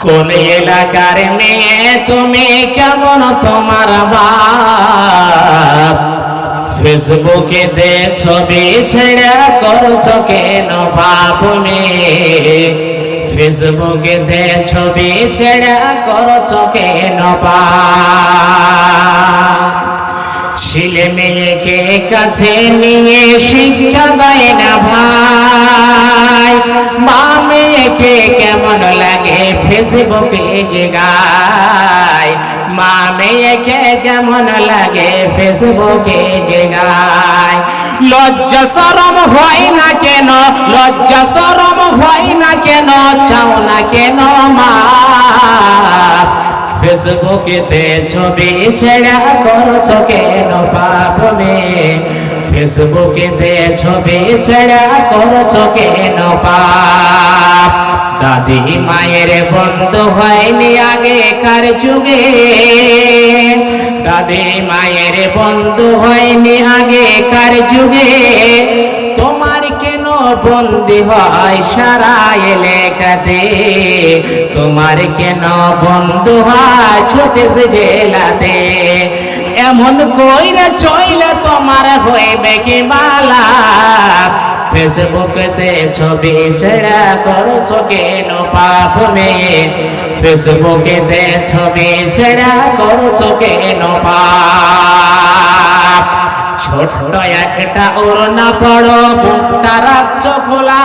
কোন এলাকার মেয়ে, তুমি কেমন তোমার বাপ? ফেসবুকে দে ছবি ছেড়ে করছ কেন পাপ মেয়ে? ফেসবুকে দে ছবি ছেড়ে করছ কেন পাপ ছেলে মেয়েকে কাছে নিয়ে শিক্ষা দেয় না ভাই। মা কেমন লাগে ফেসবুকে যে গায় মা কেমন লাগে ফেসবুকে যে গায় লজ্জা সরম হয় না কেন? লজ্জা সরম হয় না কেন? চাও না কেন মা ফেসবুকেতে ছবি ছেড়া করছ কেন পাপ মে ফেসবুকেতে ছবি ছেড়া করছ কেন পাপ দাদি মায়ের বন্ধু হয়নি আগেকার যুগে। দাদি মায়ের বন্ধু হয়নি আগেকার যুগে। তোমার কেন বন্দি হয় সারা এলাকাতে তোমার কেন বন্ধু হয় ছত্রিশ জেলাতে? এমন কইরা চইলে তোমার হইবে কি মালা ফেসবুকতে ছবি ছেড়া করছ কেন পাপ মেয়ে ফেসবুকেতে ছবি ছেড়া করছ কেন পাপ? ছোট্ট একটা ওড়না পড়ো বুকটা রাখছো খোলা।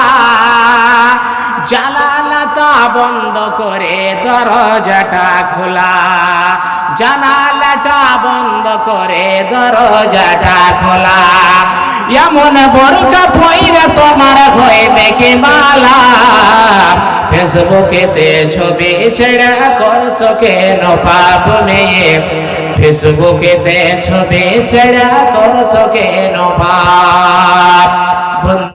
বন্ধ করে দরজাটা খোলা। জানালাটা বন্ধ করে দরজাটা খোলা। এমন বরকা পইরা তোমার হয়ে দেখে মালা। ফেসবুকেতে ছবি ছেড়া করছ কেন পাপ মেয়ে ফেসবুকেতে ছবি ছেড়া করছ কেন পাপ